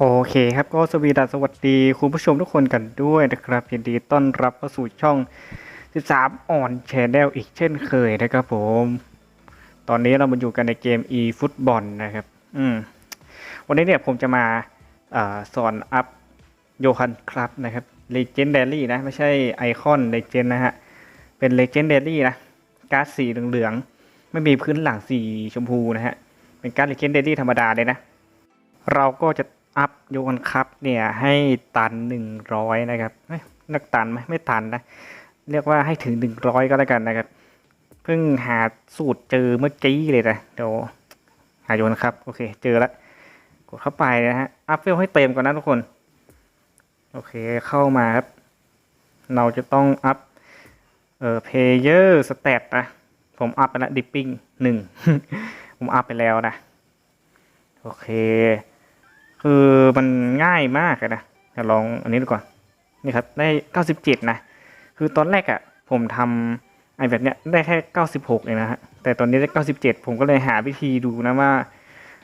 โอเคครับก็สวีดัสสวัสดีคุณผู้ชมทุกคนกันด้วยนะครับยินดีต้อนรับเข้าสู่ช่อง 13 อ่อนแชนแนลอีกเช่นเคยนะครับผม ตอนนี้เรามาอยู่กันในเกม e ฟุตบอลนะครับ อืมวันนี้เนี่ยผมจะมาอสอนอัพโยฮันครับนะครับ Legendary นะ ไม่ใช่ไอคอน Legend นะฮะ เป็น Legendary นะการ์ดสีเหลืองๆ ไม่มีพื้นหลังสีชมพูนะฮะ เป็นการ์ด Legendary ธรรมดาเลยนะ เราก็จะ อัพโยนครับเนี่ยให้ตันหนึ่งร้อยนะครับนักตันไหมไม่ตันนะ เรียกว่าให้ถึงหนึ่งร้อยก็แล้วกันนะครับ เพิ่งหาสูตรเจอเมื่อกี้เลยนะเดี๋ยวหาโยนครับโอเคเจอแล้วกดเข้าไปนะฮะอัพเวลให้เต็มก่อนนะทุกคน โอเคเข้ามาครับ เราจะต้องอัพเอ่อเพเยอร์สเตตนะ ผมอัพไปแล้วดิปปิ้งหนึ่งผมอัพไปแล้วนะ โอเค คือมันง่ายมากอะนะลองอันนี้ดูก่อนนี่ครับได้ 97 นะ คือตอนแรกอะผมทำไอ้แบบเนี้ยได้แค่ 96เองนะฮะแต่ตอนนี้ได้ 97 ผมก็เลยหาวิธีดูนะว่า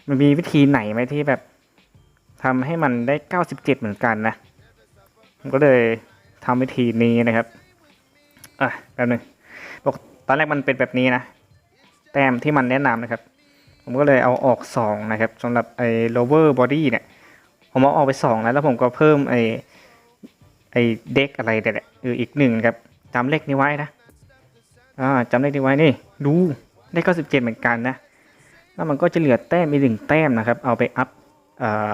มันมีวิธีไหนไหมที่แบบทำให้มันได้ 97 เหมือนกันนะผมก็เลยทำวิธีนี้นะครับอะแป๊บนึงบอกตอนแรกมันเป็นแบบนี้นะ แต้มที่มันแนะนำนะครับ ผมก็เลยเอาออกสองนะครับสำหรับไอ้ lower body เนี่ย ผมเอาออกไปสองแล้วแล้วผมก็เพิ่มไอ้ไอ้เด็กอะไรแต่แหละเอออีกหนึ่งครับจำเลขนี้ไว้นะอ่าจำเลขนี้ไว้นี่ดูได้เก้าสิบเจ็ดเหมือนกันนะ แล้วมันก็จะเหลือแต้มอีกหนึ่งแต้มนะครับ เอาไปอัพเอ่อ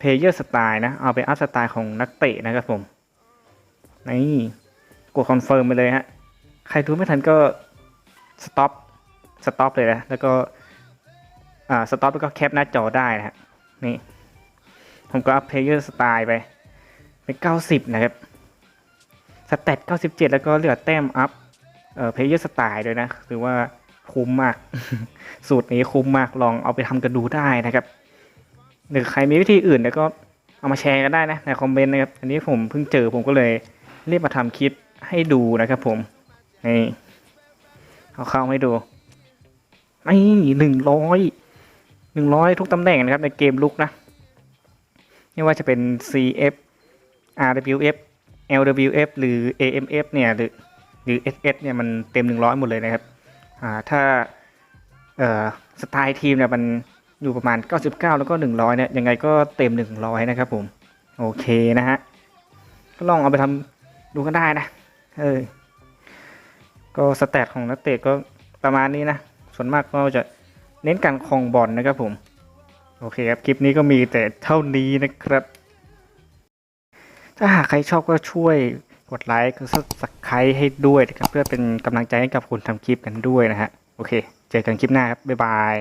player style นะ เอาไปอัพสไตล์ของนักเตะนะครับผม นี่กดคอนเฟิร์มไปเลยฮะ ใครดูไม่ทันก็สต็อปสต็อปเลยนะ แล้วก็ อ่าสต็อปก็แคปหน้าจอได้นะฮะนี่ ผมก็อัพเพลเยอร์สไตล์ไป เป็นเก้าสิบนะครับสเตตเก้าสิบเจ็ดแล้วก็เหลือแต้มอัพเอ่อเพลเยอร์สไตล์ด้วยนะถือว่าคุ้มมาก สูตรนี้คุ้มมากลองเอาไปทำกันดูได้นะครับ หรือใครมีวิธีอื่นแล้วก็เอามาแชร์กันได้นะในคอมเมนต์นะครับ อันนี้ผมเพิ่งเจอผมก็เลยรีบมาทำคลิปให้ดูนะครับผมนี่เอาเข้าให้ดูนี่หนึ่งร้อย หนึ่งร้อยทุกตำแหน่งนะครับในเกมลุกนะไม่ว่าจะเป็น CF RWF LWF หรือ AMF เนี่ยหรือหรือ SS เนี่ยมันเต็ม 100 หมดเลยนะครับอ่าถ้าสไตล์ทีมเนี่ยมันอยู่ประมาณ 99 แล้วก็ 100 เนี่ยยังไงก็เต็ม 100 นะครับผม โอเคนะฮะก็ลองเอาไปทำดูก็ได้นะเออก็สแตทของนักเตะก็ประมาณนี้นะ ส่วนมากก็จะ เน้นการคลองบอลนะครับผม โอเคครับ คลิปนี้ก็มีแต่เท่านี้นะครับ ถ้าหากใครชอบก็ช่วยกดไลค์กดซับสไครต์ให้ด้วยนะครับ เพื่อเป็นกำลังใจให้กับคนทำคลิปกันด้วยนะฮะ โอเค เจอกันคลิปหน้าครับ บ๊ายบาย